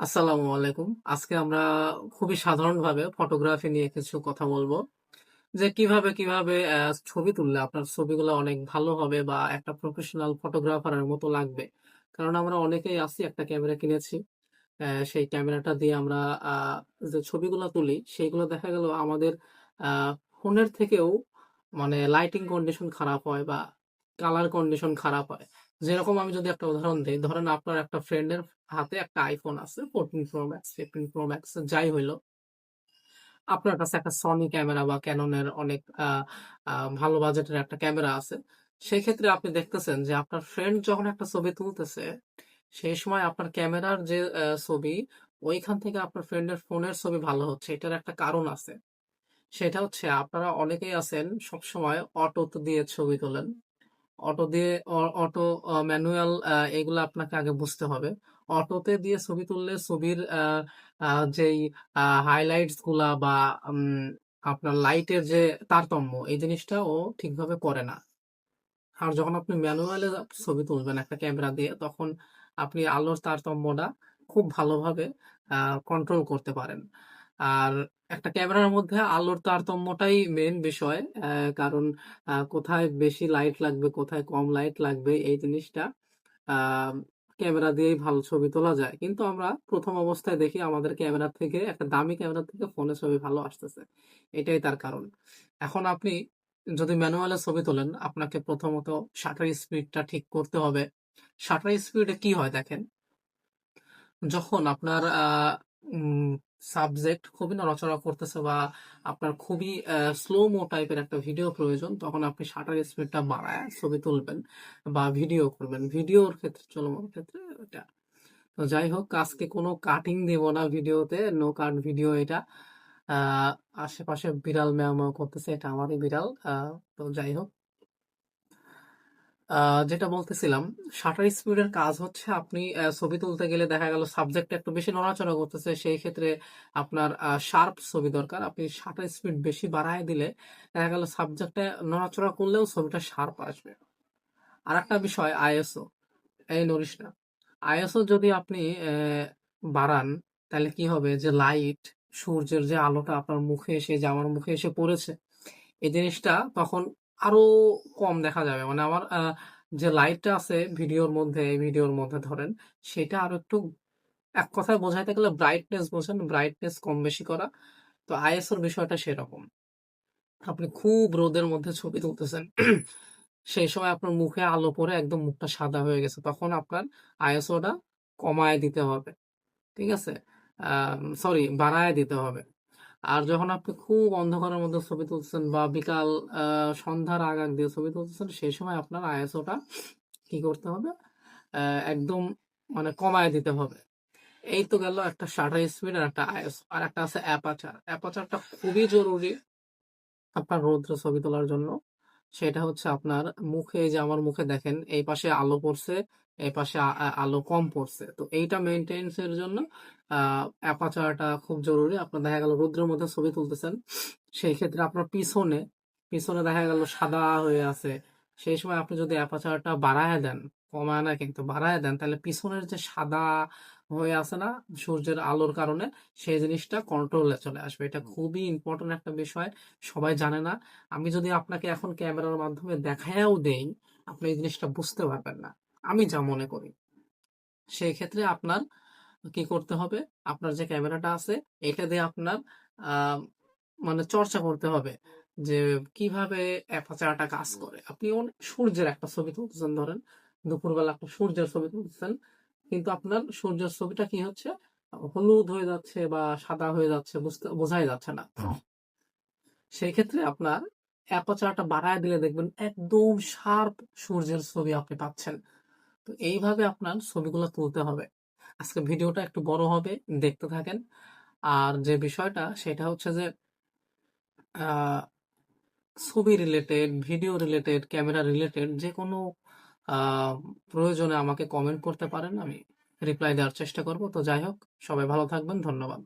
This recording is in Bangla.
আসসালামু আলাইকুম। আজকে আমরা খুবই সাধারণভাবে ফটোগ্রাফি নিয়ে কিছু কথা বলব। যে কীভাবে, কীভাবে ছবি তুললে আপনার ছবিগুলা অনেক ভালো হবে বা একটা প্রফেশনাল ফটোগ্রাফারের মতো লাগবে। কারণ আমরা অনেকেই আছি একটা ক্যামেরা কিনেছি। সেই ক্যামেরাটা দিয়ে আমরা যে ছবিগুলা তুলি সেগুলো দেখা গেল আমাদের ফোনের থেকেও মানে লাইটিং কন্ডিশন খারাপ হয় বা কালার কন্ডিশন খারাপ হয়। যেরকম আমি যদি একটা উদাহরণ দিই ধরেন আপনার একটা ফ্রেন্ডের হাতে একটা আইফোন আছে 14 Pro Max, 15 Pro Max যাই হইল। আপনার কাছে একটা সনি ক্যামেরা বা এর অনেক ভালো বাজেটের একটা ক্যামেরা আছে। সেক্ষেত্রে আপনি দেখতেছেন যে আপনার ফ্রেন্ড যখন একটা ছবি তুলতেছে, সেই সময় আপনার ক্যামেরার যে ছবি, ওইখান থেকে আপনার ফ্রেন্ডের ফোনের ছবি ভালো হচ্ছে। এটার একটা কারণ আছে। সেটা হচ্ছে আপনারা অনেকেই আছেন সবসময় অটো দিয়ে ছবি তোলেন। অটো দিয়ে অটো ম্যানুয়াল এগুলা আপনাকে আগে বুঝতে হবে। অটোতে দিয়ে ছবি তুললে ছবির যেই হাইলাইটসগুলা বা আপনার লাইটের যে তারতম্য, এই জিনিসটা ও ঠিকভাবে করে না। আর যখন আপনি ম্যানুয়ালে ছবি তুলবেন একটা ক্যামেরা দিয়ে, তখন আপনি আলোর তারতম্যটা খুব ভালোভাবে কন্ট্রোল করতে পারেন। আর একটা ক্যামেরার মধ্যে আলোর তারতম্যটাই মেন বিষয়। কারণ কোথায় বেশি লাইট লাগবে, কোথায় কম লাইট লাগবে এই জিনিসটা ক্যামেরা দিয়েই ভালো ছবি তোলা যায়। কিন্তু আমরা প্রথম অবস্থায় দেখি আমাদের ক্যামেরা থেকে একটা দামি ক্যামেরা থেকে ফোনে ছবি ভালো আসতেছে। এটাই তার কারণ। এখন আপনি যদি ম্যানুয়ালে ছবি তোলেন, আপনাকে প্রথমত শাটার স্পিডটা ঠিক করতে হবে। শাটার স্পিডে কি হয় দেখেন যখন আপনার সাবজেক্ট খুবই নড়াচড়া করতেছে বা আপনার খুবই স্লো মো টাইপের একটা ভিডিও প্রয়োজন, তখন আপনি শাটার স্পিডটা বাড়ায়া ছবি তুলবেন বা ভিডিও করবেন। ভিডিওর ক্ষেত্রে চলমান ক্ষেত্রে এটা। তো যাই হোক আজকে কোনো কাটিং দিব না ভিডিওতে। নো কাট ভিডিও এটা। আশেপাশে বিড়াল ম্যাও, করতেছে। এটা আমারই বিড়াল। তো যাই হোক। যেটা বলতেছিলাম, শাটার স্পিডের কাজ হচ্ছে আপনি ছবি তুলতে গেলে দেখা গেল সাবজেক্টটা একটু বেশি নড়াচড়া করতেছে। সেই ক্ষেত্রে আপনার শার্প ছবি দরকার। আপনি শাটার স্পিড বেশি বাড়ায় দিলে দেখা গেল সাবজেক্টে নড়াচড়া করলেও ছবিটা শার্প আসবে। আর একটা বিষয় আইএসও এই নড়িস না। ISO যদি আপনি বাড়ান, তাহলে কি হবে যে লাইট, সূর্যের যে আলোটা আপনার মুখে এসে যে আমার মুখে এসে পড়েছে, এই জিনিসটা তখন আরও কম দেখা যাবে। মানে আমার যে লাইটটা আছে ভিডিওর মধ্যে, এই ভিডিওর মধ্যে ধরেন, সেটা আরও একটু এক কথায় বোঝাইতে গেলে ব্রাইটনেস বোঝেন, ব্রাইটনেস কম বেশি করা। তো ISO র বিষয়টা সেরকম। আপনি খুব রোদের মধ্যে ছবি তুলতেছেন। সেই সময় আপনার মুখে আলো পরে একদম মুখটা সাদা হয়ে গেছে। তখন আপনার ISO টা কমায় দিতে হবে। ঠিক আছে? সরি বাড়ায় দিতে হবে। আর যখন আপনি খুব অন্ধকারের মধ্যে ছবি তুলছেন বা বিকাল সন্ধ্যার আগ, আগ দিয়ে ছবি তুলতেছেন, সেই সময় আপনার ISO টা কি করতে হবে? একদম মানে কমায় দিতে হবে। এই তো গেল একটা শাটার স্পিড আর একটা আইএস আর একটা আছে অ্যাপাচার অ্যাপাচারটা খুবই জরুরি আপনার রৌদ্র ছবি তোলার জন্য। সেটা হচ্ছে আপনার মুখে যে আমার মুখে দেখেন এই পাশে আলো পড়ছে, এই পাশে আলো কম পড়ছে। তো এইটা মেইনটেন্যান্স এর জন্য আ অ্যাপারচারটা খুব জরুরি। আপনার দেখা গেল রৌদ্রের মধ্যে ছবি তুলতেছেন। সেই ক্ষেত্রে আপনার পিছনে, পিছনে দেখা গেল সাদা হয়ে আছে। সেই সময় আপনি যদি অ্যাপাচারটা বাড়ায় দেন, কমায় না কিন্তু বাড়ায় দেন, তাহলে পিছনের যে সাদা হয়ে আছে না সূর্যের আলোর কারণে, সেই জিনিসটা কন্ট্রোলে চলে আসবে। এটা খুবই ইম্পোর্টেন্ট একটা বিষয়। সবাই জানে না। আমি যদি আপনাকে এখন ক্যামেরার মাধ্যমে দেখায়ও দেই, আপনি এই জিনিসটা বুঝতে পারবেন না। আমি যা মনে করি। সেই ক্ষেত্রে আপনার কি করতে হবে? আপনার যে ক্যামেরাটা আছে, এটা দিয়ে আপনার মানে চর্চা করতে হবে। যে কীভাবে অ্যাপারচারটা কাজ করে। আপনি সূর্যের একটা ছবি তুলতেছেন ধরেন, দুপুরবেলা একটা সূর্যের ছবি তুলতেছেন। কিন্তু আপনার সূর্যের ছবিটা কি হচ্ছে? হলুদ হয়ে যাচ্ছে বা সাদা হয়ে যাচ্ছে বুঝতে বোঝাই যাচ্ছে না। সেই ক্ষেত্রে আপনার অ্যাপারচারটা বাড়ায় দিলে দেখবেন একদম শার্প সূর্যের ছবি আপনি পাচ্ছেন। তো এইভাবে আপনার ছবিগুলো তুলতে হবে। আজকে ভিডিওটা একটু বড় হবে, দেখতে থাকেন। আর যে বিষয়টা সেটা হচ্ছে যে ছবি related, video related, camera related যেকোনো আ প্রয়োজনে আমাকে কমেন্ট করতে পারেন। আমি রিপ্লাই দেওয়ার চেষ্টা করব। তো যাই হোক, সবাই ভালো থাকবেন। ধন্যবাদ।